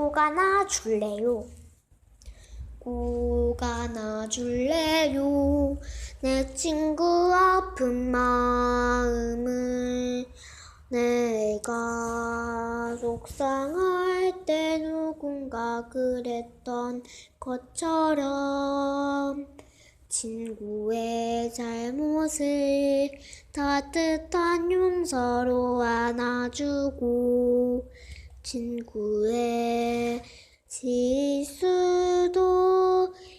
꼭 안아줄래요? 꼭 안아줄래요 내 친구 아픈 마음을 내가 속상할 때 누군가 그랬던 것처럼 친구의 잘못을 따뜻한 용서로 안아주고 친구의 실수도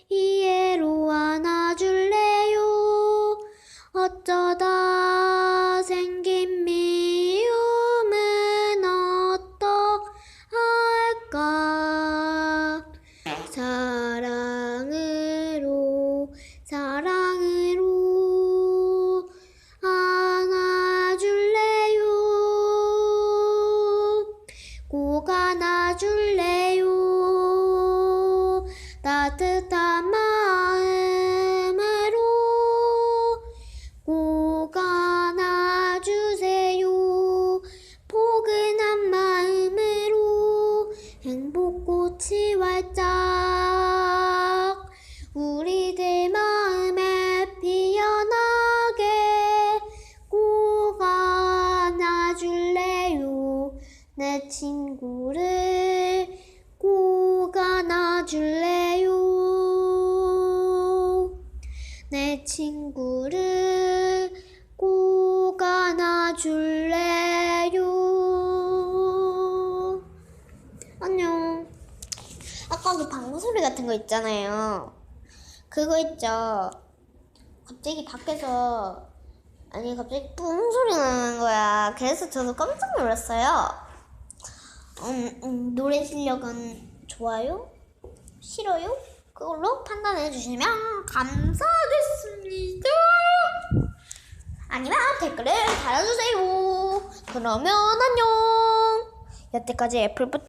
이해로 안아줄래요? 어쩌다 꼭 안아줄래요? 따뜻한 마음으로 꼭 안아주세요? 포근한 마음으로 행복꽃이 활짝 내 친구를 꼭 안아줄래요? 내 친구를 꼭 안아줄래요? 안녕. 아까 그 방구 소리 같은 거 있잖아요. 그거 있죠? 갑자기 밖에서 아니 갑자기 뿡 소리 나는 거야. 그래서 저도 깜짝 놀랐어요 음, 음, 노래 실력은 좋아요? 싫어요? 그걸로 판단해 주시면 감사하겠습니다. 아니면 댓글을 달아주세요. 그러면 안녕. 여태까지 애플부터